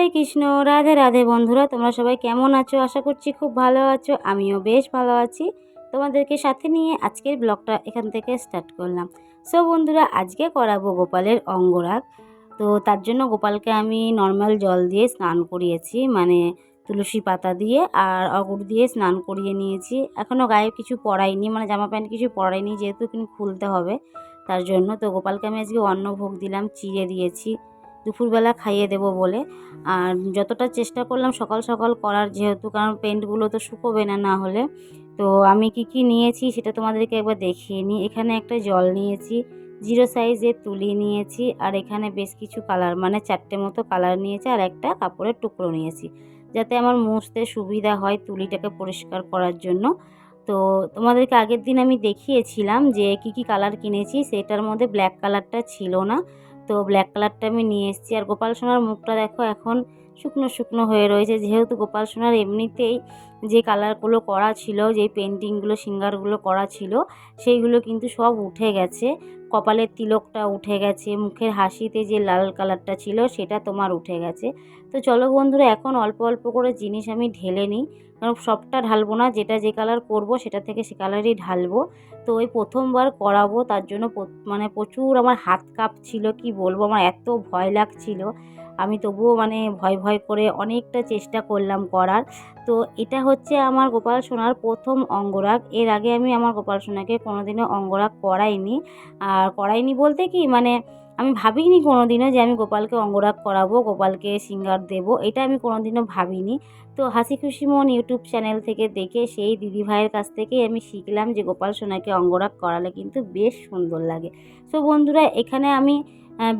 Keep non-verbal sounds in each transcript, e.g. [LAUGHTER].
হরে কৃষ্ণ, রাধে রাধে বন্ধুরা, তোমরা সবাই কেমন আছো? আশা করছি খুব ভালো আছো, আমিও বেশ ভালো আছি। তোমাদেরকে সাথে নিয়ে আজকের ব্লগটা এখান থেকে স্টার্ট করলাম। সো বন্ধুরা, আজকে করাবো গোপালের অঙ্গরাগ। তো তার জন্য গোপালকে আমি নর্মাল জল দিয়ে স্নান করিয়েছি মানে তুলসী পাতা দিয়ে আর অগুর দিয়ে স্নান করিয়ে নিয়েছি। এখনও গায়ে কিছু পরাইনি মানে জামা প্যান্ট কিছু পরাইনি যেহেতু কিন্তু খুলতে হবে। তার জন্য তো গোপালকে আমি আজকে অন্ন ভোগ দিলাম, চিড়ে দিয়েছি। দুপুরবেলা খাইয়ে দেবো বলে। আর যতটা চেষ্টা করলাম সকাল সকাল করার যেহেতু, কারণ পেন্টগুলো তো শুকোবে না না হলে। তো আমি কি কি নিয়েছি সেটা তোমাদেরকে একবার দেখিয়ে নিই। এখানে একটা জল নিয়েছি, জিরো সাইজের তুলি নিয়েছি, আর এখানে বেশ কিছু কালার মানে চারটে মতো কালার নিয়েছি, আর একটা কাপড়ের টুকরো নিয়েছি। যাতে আমার মুছতে সুবিধা হয় তুলিটাকে পরিষ্কার করার জন্য। তো তোমাদেরকে আগের দিন আমি দেখিয়েছিলাম যে কি কি কালার কিনেছি, সেটার মধ্যে ব্ল্যাক কালারটা ছিল না। তো ব্ল্যাক কালারটা আমি নিয়ে এসেছি। আর গোপাল সোনার মুখটা দেখো এখন শুকনো শুকনো হয়ে রয়েছে। যেহেতু গোপাল সোনার এমনিতেই যে কালারগুলো করা ছিল, যে পেন্টিংগুলো সিঙ্গারগুলো করা ছিল, সেইগুলো কিন্তু সব উঠে গেছে। কপালের তিলকটা উঠে গেছে, মুখের হাসিতে যে লাল কালারটা ছিল, সেটা তোমার উঠে গেছে। তো চলো বন্ধুরা, এখন অল্প অল্প করে জিনিস আমি ঢেলে নিই। কারণ সবটা ঢালবো না, যেটা যে কালার করব সেটা থেকে সে কালারই ঢালবো। তো ওই প্রথমবার করাবো, তার জন্য মানে প্রচুর আমার হাত কাঁপছিল, কি বলব? আমার এত ভয় লাগছিল। আমি তবুও মানে ভয় ভয় করে অনেকটা চেষ্টা করলাম করার। তো এটা হচ্ছে আমার গোপাল সোনার প্রথম অঙ্গরাগ। এর আগে আমি আমার গোপাল সোনাকে কোনোদিনও অঙ্গরাগ করাইনি। আর করাইনি বলতে কি মানে আমি ভাবিনি কোনো দিনও যে আমি গোপালকে অঙ্গরাগ করাবো, গোপালকে সিঙ্গার দেব, এটা আমি কোনো দিনও ভাবিনি। তো হাসি খুশি মন ইউটিউব চ্যানেল থেকে দেখে সেই দিদি ভাইয়ের কাছ থেকেই আমি শিখলাম যে গোপাল সোনাকে অঙ্গরাগ করালে কিন্তু বেশ সুন্দর লাগে। তো বন্ধুরা, এখানে আমি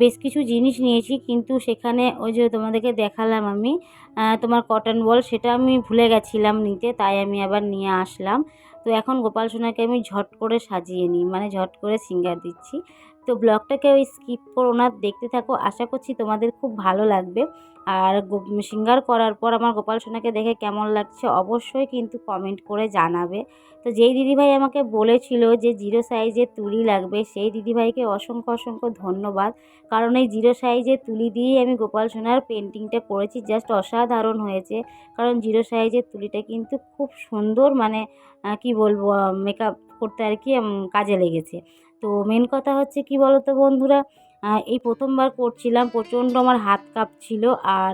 বেশ কিছু জিনিস নিয়েছি, কিন্তু সেখানে ওই যে তোমাদেরকে দেখালাম আমি তোমার কটন বল সেটা আমি ভুলে গেছিলাম নিতে, তাই আমি আবার নিয়ে আসলাম। তো এখন গোপাল সোনাকে আমি ঝট করে সাজিয়ে নিই মানে ঝট করে সিঙ্গার দিচ্ছি। তো ব্লগটাকে ওই স্কিপ করো না, দেখতে থাকো। আশা করছি তোমাদের খুব ভালো লাগবে। আর সিঙ্গার করার পর আমার গোপাল সোনাকে দেখে কেমন লাগছে অবশ্যই কিন্তু কমেন্ট করে জানাবে। তো যেই দিদিভাই আমাকে বলেছিল যে জিরো সাইজের তুলি লাগবে, সেই দিদিভাইকে অসংখ্য অসংখ্য ধন্যবাদ। কারণ এই জিরো সাইজের তুলি দিয়েই আমি গোপাল সোনার পেন্টিংটা করেছি জাস্ট অসাধারণ হয়েছে। কারণ জিরো সাইজের তুলিটা কিন্তু খুব সুন্দর মানে কি বলব মেকআপ করতে আর কি কাজে লেগেছে। তো মেন কথা হচ্ছে কি বলো তো বন্ধুরা এই প্রথমবার করছিলাম, প্রচণ্ড আমার হাত কাঁপছিল আর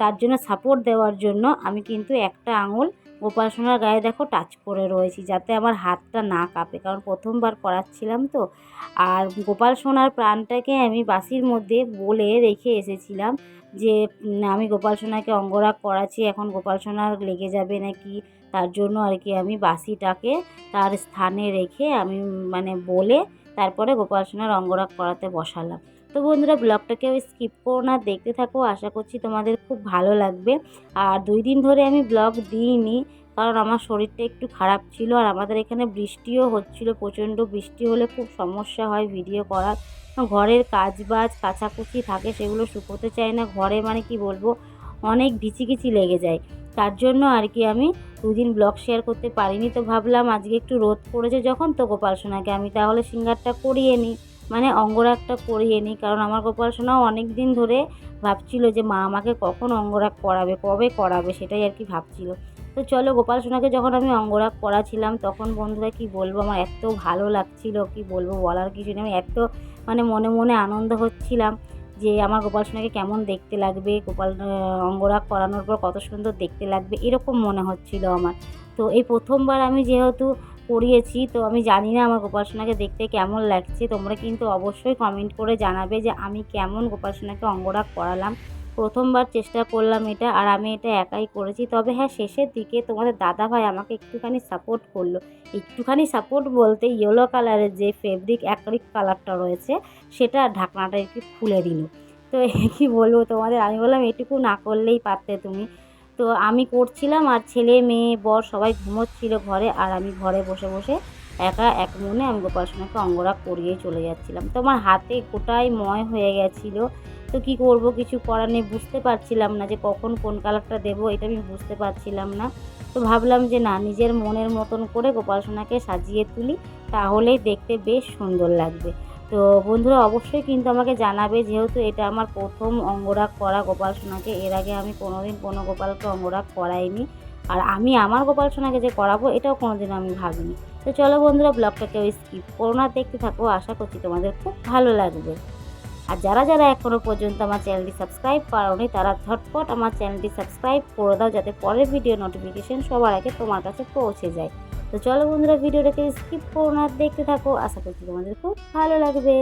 তার জন্য সাপোর্ট দেওয়ার জন্য আমি কিন্তু একটা আঙুল গোপাল সোনার গায়ে দেখো টাচ করে রয়েছি যাতে আমার হাতটা না কাঁপে। কারণ প্রথমবার করাচ্ছিলাম তো। আর গোপাল সোনার প্রাণটাকে আমি বাসির মধ্যে বলে রেখে এসেছিলাম যে আমি গোপাল সোনাকে অঙ্গরাগ করাচ্ছি, এখন গোপাল সোনার লেগে যাবে নাকি? তার জন্য আর কি আমি বাসিটাকে তার স্থানে রেখে আমি মানে বলে তারপরে গোপাল সোনার অঙ্গরাগ করাতে বসালাম। তো বন্ধুরা ব্লগটাকে স্কিপ করো না, দেখতে থাকো। আশা করছি তোমাদের খুব ভালো লাগবে। আর দুই দিন ধরে আমি ব্লগ দিইনি, কারণ আমার শরীরটা একটু খারাপ ছিল আর আমাদের এখানে বৃষ্টিও হচ্ছিল, প্রচণ্ড বৃষ্টি হলে খুব সমস্যা হয় ভিডিও করার। ঘরের কাজ বাজ কাচাকুচি থাকে, সেগুলো শুকোতে চায় না। ঘরে মানে কি বলব, অনেক ভিচিকিচি লেগে যায়। তার জন্য আর কি আমি দুদিন ব্লগ শেয়ার করতে পারিনি তো ভাবলাম আজকে একটু রোদ পড়েছে যখন তো গোপাল সোনাকে আমি তাহলে সিঙ্গারটা করিয়ে নিই। মানে অঙ্গরাগটা করিয়ে নিই, কারণ আমার গোপাল সোনাও অনেক দিন ধরে ভাবছিল যে মা আমাকে কখন অঙ্গরাগ করাবে কবে করাবে সেটাই আর কি ভাবছিল। তো চলো গোপাল সোনাকে যখন আমি অঙ্গরাগ করাছিলাম তখন বন্ধুরা কি বলব, আমার এত ভালো লাগছিল, কি বলব বলার কিছু নেই, আমি এত মানে মনে মনে আনন্দ হচ্ছিলাম। যে আমার গোপাল সোনাকে কেমন দেখতে লাগবে, গোপাল অঙ্গরাগ করানোর পর কত সুন্দর দেখতে লাগবে, এরকম মনে হচ্ছিল আমার। তো এই প্রথমবার আমি যেহেতু করিয়েছি তো আমি জানি না আমার গোপাল সোনাকে দেখতে কেমন লাগছে। তোমরা কিন্তু অবশ্যই কমেন্ট করে জানাবে যে আমি কেমন গোপাল সোনাকে অঙ্গরাগ করালাম প্রথমবার চেষ্টা করলাম এটা আর আমি এটা একাই করেছি। তবে হ্যাঁ শেষের দিকে তোমাদের দাদা ভাই আমাকে একটুখানি সাপোর্ট করল। একটুখানি সাপোর্ট বলতে ইয়েলো কালারের যে ফেব্রিক অ্যাক্রিক কালারটা রয়েছে, সেটা ঢাকনাটা একটু খুলে দিল। তো [LAUGHS] কী বলব তোমাদের? আমি বললাম, এটুকু না করলেই পারতে তুমি। তো আমি করছিলাম আর ছেলে, মেয়ে, বর সবাই ঘুমোচ্ছিল ঘরে আর আমি ঘরে বসে বসে একা এক মনে আমি গোপাল সোনাকে অঙ্গরাগ করিয়ে চলে যাচ্ছিলাম। তো আমার হাতে গোটাই ময় হয়ে গেছিল। তো কি করব? কিছু করার নেই, বুঝতে পারছিলাম না যে কখন কোন কালারটা দেবো, এটা আমি বুঝতে পারছিলাম না। তো ভাবলাম যে না, নিজের মনের মতন করে গোপাল সোনাকে সাজিয়ে তুলি, তাহলেই দেখতে বেশ সুন্দর লাগবে। তো বন্ধুরা, অবশ্যই কিন্তু আমাকে জানাবে, যেহেতু এটা আমার প্রথম অঙ্গরাগ করা গোপাল সোনাকে এর আগে আমি কোনোদিন কোনো গোপালকে অঙ্গরাগ করাইনি। আর আমি আমার গোপাল সোনাকে যে করাবো, এটাও কোনোদিন আমি ভাবিনি। তো চলো বন্ধুরা ব্লগটা কেউ স্কিপ করো না, দেখতে থাকো, আশা করছি তোমাদের খুব ভালো লাগবে। আর যারা যারা এখনও পর্যন্ত আমার চ্যানেলটি সাবস্ক্রাইব করোনি, তারা ঝটপট আমার চ্যানেলটি সাবস্ক্রাইব করে দাও যাতে পরের ভিডিও নোটিফিকেশন সবার আগে তোমার কাছে পৌঁছে যায়। তো চলো বন্ধুরা, ভিডিওটাকে স্কিপ করো না, দেখতে থাকো। আশা করছি তোমাদের খুব ভালো লাগবে।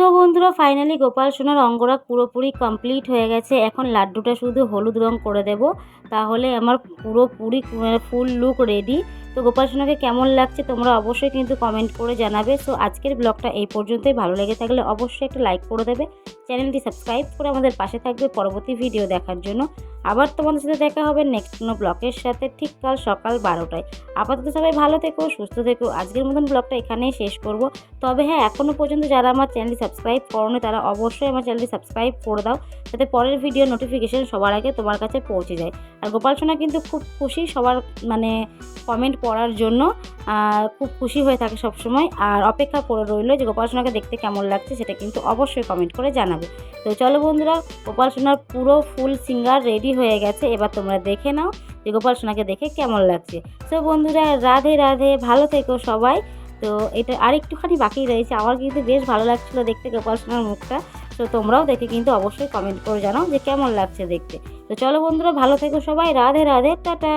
সো বন্ধুরা ফাইনালি গোপাল সোনার অঙ্গরাগ পুরোপুরি কমপ্লিট হয়ে গেছে। এখন লাড্ডুটা শুধু হলুদ রং করে দেব। তাহলে আমার পুরোপুরি ফুল লুক রেডি তো গোপাল সোনাকে কেমন লাগছে তোমরা অবশ্যই কিন্তু কমেন্ট করে জানাবে। সো আজকের ব্লগটা এই পর্যন্তই। ভালো লেগে থাকলে অবশ্যই একটা লাইক করে দেবে। চ্যানেলটি সাবস্ক্রাইব করে আমাদের পাশে থাকবে পরবর্তী ভিডিও দেখার জন্য। আবার তোমাদের সাথে দেখা হবে নেক্সট কোনো ব্লগের সাথে ঠিক কাল সকাল বারোটায়। আপাতত সবাই ভালো থেকো, সুস্থ থেকো। আজকের মতন ব্লগটা এখানেই শেষ করব। তবে হ্যাঁ এখনও পর্যন্ত যারা আমার চ্যানেলটি সাবস্ক্রাইব করোনি, তারা অবশ্যই আমার চ্যানেলটি সাবস্ক্রাইব করে দাও। যাতে পরের ভিডিও নোটিফিকেশন সবার আগে তোমার কাছে পৌঁছে যায়। আর গোপাল সোনা কিন্তু খুব খুশি সবার মানে কমেন্ট পড়ার জন্য খুব খুশি হয়ে থাকে সবসময়। আর অপেক্ষা করে রইল যে গোপাল সোনাকে দেখতে কেমন লাগছে সেটা কিন্তু অবশ্যই কমেন্ট করে জানাবে। তো চলো বন্ধুরা গোপাল সোনার পুরো ফুল সিঙ্গার রেডি হয়ে গেছে। এবার তোমরা দেখে নাও যে গোপাল সোনাকে দেখে কেমন লাগছে। তো বন্ধুরা, রাধে রাধে, ভালো থেকো সবাই। তো এটা আর একটুখানি বাকি রয়েছে। আমার কিন্তু বেশ ভালো লাগছিল দেখতে গোপাল সোনার মুখটা। তো তোমরাও দেখে কিন্তু অবশ্যই কমেন্ট করে জানাও যে কেমন লাগছে দেখতে। তো চলো বন্ধুরা, ভালো থেকো সবাই। রাধে রাধে, টাটা।